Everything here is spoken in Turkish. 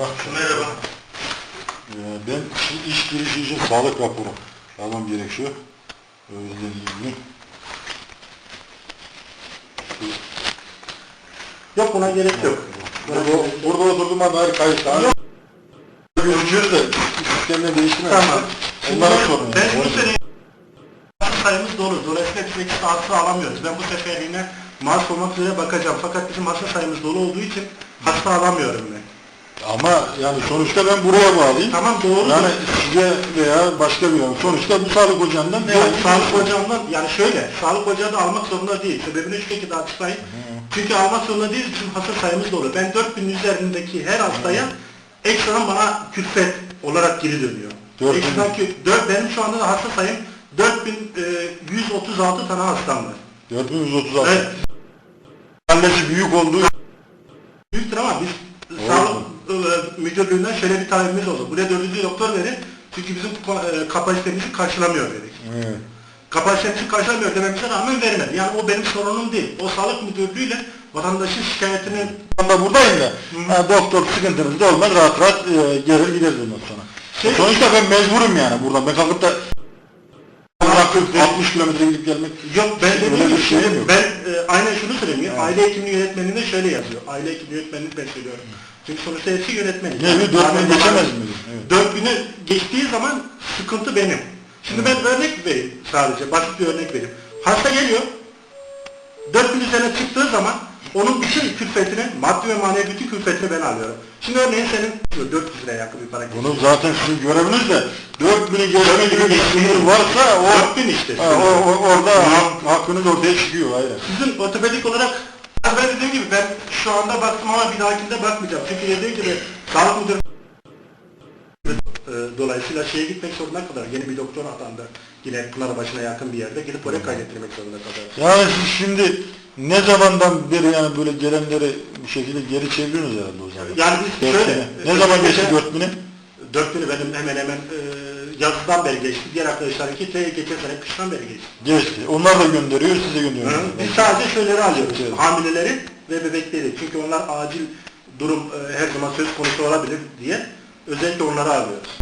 Merhaba. Ee, ben iş girişi için sağlık raporu almam gerekiyor. Öğrendiğimi. Yok buna gerek yok. Burada, burada oturduğum anda her kayıt daha gözüküyor da sistemle değiştirmez. Tamam. Onlara sorun. Ben bu sene sayımız dolu. Dolayısıyla eksik hasta alamıyoruz. Ben bu seferliğine maaş olmak üzere bakacağım. Fakat bizim hasta sayımız dolu olduğu için hasta alamıyorum ben. Ama yani sonuçta ben buraya bağlıyım. Tamam doğru. Yani size veya başka bir yer. Sonuçta bu sağlık ocağından ne Yok, sağlık ocağından yani şöyle, sağlık ocağı da almak zorunda değil. Sebebini şu şekilde açıklayayım. Çünkü almak zorunda değil, bizim hasta sayımız dolu. Ben 4000 üzerindeki her hastaya ekstradan bana külfet olarak geri dönüyor. 4000. Ekstradan kü- dört- benim şu anda da hasta sayım 4136 tane hastam var. 4136. Evet, Annesi büyük olduğu büyüktür ama biz Doğru. sağlık e, müdürlüğünden şöyle bir talebimiz oldu. Buraya dördüncü doktor verin. Çünkü bizim e, kapasitemizi karşılamıyor dedik. Evet. kapasitemizi karşılamıyor dememize rağmen vermedi. Yani o benim sorunum değil. O sağlık müdürlüğüyle vatandaşın şikayetini Ben de buradayım da ha, doktor sıkıntınız da olmaz rahat rahat e, gelir gideriz ondan sonra. Şey- Sonuçta ben mecburum yani buradan. Ben kalkıp da bırakıp 60 kilometre gidip gelmek yok ben dediğim bir şey yok. ben aynen şunu söyleyeyim. ya, Evet. Aile hekimliği yönetmeninde şöyle yazıyor. Aile hekimliği yönetmenini ben söylüyorum. Çünkü sonuçta hepsi yönetmen. Ne bir 4000 geçemez mi? Evet. 4000'e geçtiği zaman sıkıntı benim. Şimdi ben örnek vereyim sadece. Basit bir örnek vereyim. Hasta geliyor. 4000 üzerine çıktığı zaman onun bütün külfetini, maddi ve manevi bütün külfetini ben alıyorum. Şimdi örneğin senin 400 liraya yakın bir para geçiyor. Bunu zaten sizin göreviniz de 4000'i geçme gibi bir sınır varsa o, 4000 işte. ha, o, o- orada hak- hakkınız ortaya çıkıyor. Hayır. Sizin ortopedik olarak ben dediğim gibi ben şu anda baktım ama bir dahakinde bakmayacağım. Çünkü dediğim gibi sağlık müdürü e, dolayısıyla şeye gitmek zorunda kadar yeni bir doktor atandı. Yine Pınarbaşı'na yakın bir yerde gidip oraya kaydettirmek zorunda kadar. Yani siz şimdi ne zamandan beri yani böyle gelenleri bu şekilde geri çeviriyorsunuz herhalde o zaman. Yani biz şöyle. Ne zaman geçti mesela- 4000'i? 4000'i benim hemen hemen e, yazdan beri geçti. Diğer arkadaşlarınki te geçen sene kıştan beri geçti. Geçti. Onlar da gönderiyor, siz de Hı? gönderiyorsunuz. Biz sadece şeyleri alıyoruz. Evet. Hamileleri ve bebekleri. Çünkü onlar acil durum e, her zaman söz konusu olabilir diye özellikle onları alıyoruz.